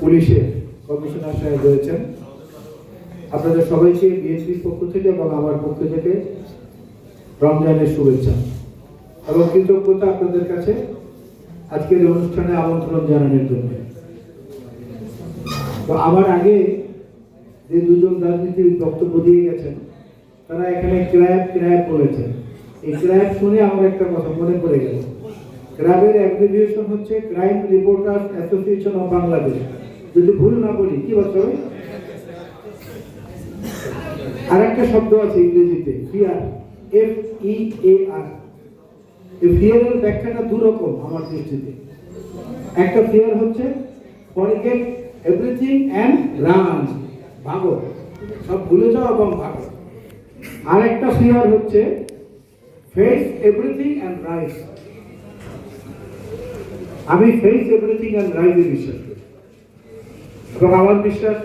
পুলিশের কমিশনার সাহেব রয়েছেন। আপনাদের সবাইকে বিএনপির পক্ষ থেকে এবং আমার পক্ষ থেকে রমজানের শুভেচ্ছা এবং কৃতজ্ঞতা আপনাদের কাছে আজকের অনুষ্ঠানে আমন্ত্রণ জানানোর জন্য। তো আমার আগে যে দুজন রাজনীতির বক্তব্য দিয়ে গেছেন, তারা এখানে ক্র্যাব ক্র্যাব বলেছেন। এই ক্র্যাব শুনে আমার একটা কথা মনে পড়ে গেল। ক্র্যাবের অ্যাব্রিভিয়েশন হচ্ছে crime reporter association of Bangladesh যদি ভুল না বলি, কি বলতে আর একটা শব্দ আছে ইংরেজিতে ফিয়ার এফ ই এ আর এই ফিয়ারের ব্যাখ্যাটা দু রকম আমার দৃষ্টিতে। একটা ফিয়ার হচ্ছে ফরগেট এভরিথিং অ্যান্ড রান ভাগো। সব ভুলে যাও এবং ভাগো। আর একটা ফিয়ার হচ্ছে ফেস এভরিথিং অ্যান্ড রাইস আমি ফেস এভরিথিং অ্যান্ড রাইজে বিশ্বাস করি। এবং আমার বিশ্বাস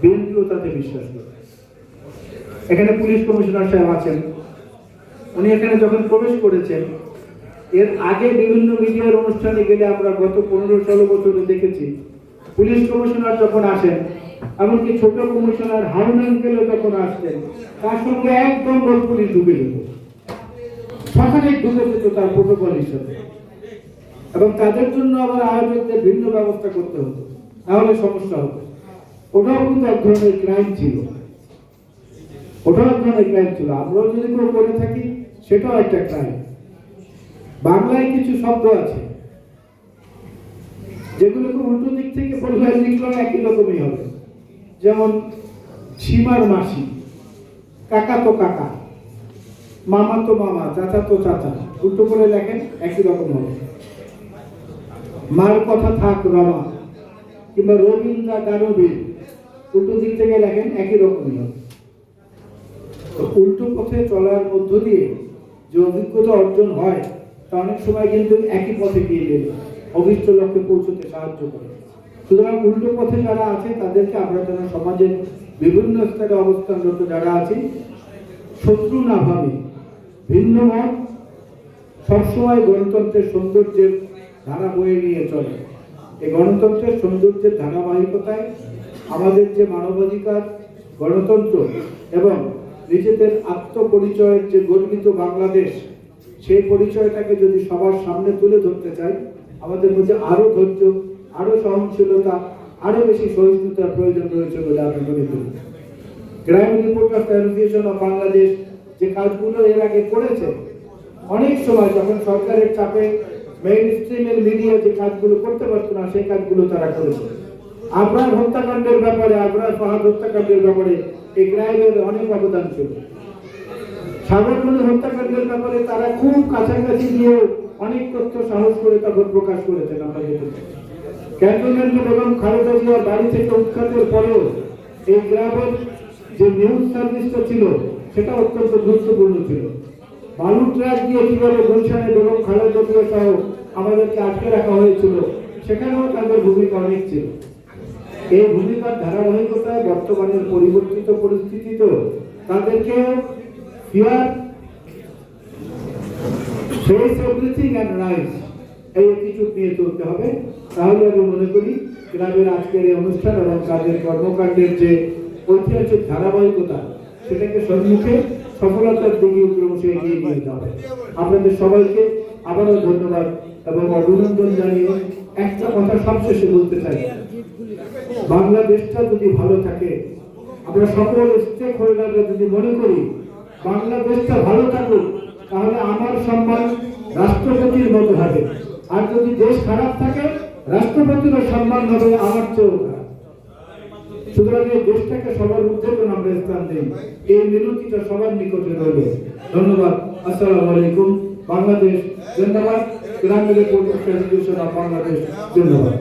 বিএনপিও তাতে বিশ্বাস করে। এখানে পুলিশ কমিশনার সাহেব আছেন। উনি এখানে যখন প্রবেশ করেছেন, এর আগে বিভিন্ন মিডিয়ার অনুষ্ঠানে গেলে আমরা গত পনেরো ষোলো বছরে দেখেছি, পুলিশ কমিশনার যখন আসেন, এমনকি ছোট কমিশনার হারুন আঙ্কেলও যখন আসতেন তার সঙ্গে একদম গোল পুলিশ ঢুকে যেত সকালে ঢুকে যেত তার প্রোটোকল হিসাবে। এবং তাদের জন্য আবার আয়োজকদের ভিন্ন ব্যবস্থা করতে হতো। তাহলে সমস্যা হতো। ওটাও কিন্তু এক ধরনের ক্রাইম ছিল। ওটাও এক ধরনের ক্রাইম ছিল। আমরাও যদি কেউ করে থাকি, সেটাও একটা ক্রাইম বাংলায় কিছু শব্দ আছে। যেগুলোকে উল্টো দিক থেকে বললে লিখলে একই রকমই হবে। যেমন, সীমার মাসি। কাকা তো কাকা। মামা তো মামা, চাচা তো চাচা। উল্টো করে লেখেন একই রকম হবে। মার কথা থাক রমা, কিংবা রবীন্দ্র দানবীর উল্টো দিক থেকে লেখেন একই রকমই হবে। উল্টো পথে চলার মধ্য দিয়ে যে অভিজ্ঞতা অর্জন হয়, তা অনেক সময় কিন্তু একই পথে গিয়ে গেলে অভিষ্ট লক্ষ্যে পৌঁছতে সাহায্য করে। সুতরাং উল্টো পথে যারা আছে, তাদেরকে আমরা যেন সমাজের বিভিন্ন স্তরে অবস্থানরত যারা আছি, শত্রু না ভাবে, ভিন্ন মত, সবসময় গণতন্ত্রের সৌন্দর্যের ধারা বয়ে নিয়ে চলে। এই গণতন্ত্রের সৌন্দর্যের ধারাবাহিকতায় আমাদের যে মানবাধিকার, গণতন্ত্র এবং নিজেদের আত্মপরিচয়ের যে গর্বিত বাংলাদেশ, সেই পরিচয়টাকে যদি সবার সামনে তুলে ধরতে চাই, আমাদের মধ্যে আরও ধৈর্য, আরও সহনশীলতা আরও বেশি সহিষ্ণুতার প্রয়োজন রয়েছে বলে আমি মনে করি। Crime reporters association of Bangladesh যে কাজগুলো এর আগে করেছে, অনেক সময় যখন সরকারের চাপে মিডিয়া যে কাজগুলো করতে না, সেই কাজগুলো তারা করেছে আবরার হত্যাকাণ্ডের ব্যাপারে আবরার ফাহাদ হত্যাকাণ্ডের ব্যাপারে এই ক্রাইমের অনেক অবদান ছিল। সাগরমণি হত্যাকাণ্ডের ব্যাপারে তারা খুব কাছাকাছি গিয়েও অনেক তথ্য সাহস করে তখন প্রকাশ করেছেন আমরা ক্যান্টনমেন্ট এবং খালেদা জিয়ার বাড়ি থেকে উৎখাতের পরেও এই গ্রামের যে নিউজ সার্ভিসটা ছিল, সেটা অত্যন্ত গুরুত্বপূর্ণ ছিল। বালু ট্রাক দিয়ে কীভাবে গুলশানে বেগম খালেদা সহ আমাদেরকে আটকে রাখা হয়েছিল, সেখানেও তাদের ভূমিকা অনেক ছিল। এই ভূমিকার ধারাবাহিকতায় বর্তমানের পরিবর্তিত পরিস্থিতিতেও তাদেরকে fear face everything and right এই অ্যাটিটিউড নিয়ে চলতে হবে। তাহলে আমি মনে করি ক্লাবের আজকের এই অনুষ্ঠান এবং কাজের কর্মকাণ্ডের যে ঐতিহাসিক ধারাবাহিকতা, সেটাকে সম্মুখে সফলতার দিকে ক্রমশ এগিয়ে নিয়ে যাবে। আপনাদের সবাইকে আবারও ধন্যবাদ এবং অভিনন্দন জানিয়ে একটা কথা সবশেষে বলতে চাই। বাংলাদেশটা যদি ভালো থাকে আমরা সকল স্টেক হোল্ডাররা যদি মনে করি বাংলাদেশটা ভালো থাকুক তাহলে আমার সম্মান রাষ্ট্রপতির মতো হবে। আর যদি দেশ খারাপ থাকে রাষ্ট্রপতিরও সম্মান হবে আমার খারাপ। সুতরাং এই দেশটাকে সবার মধ্যে যেন আমরা স্থান দিই, এই মিনতিটা সবার নিকটে রইল ধন্যবাদ। আসসালামু আলাইকুম। বাংলাদেশ জিন্দাবাদ। গ্রামের পরিবেশ বাংলাদেশ ধন্যবাদ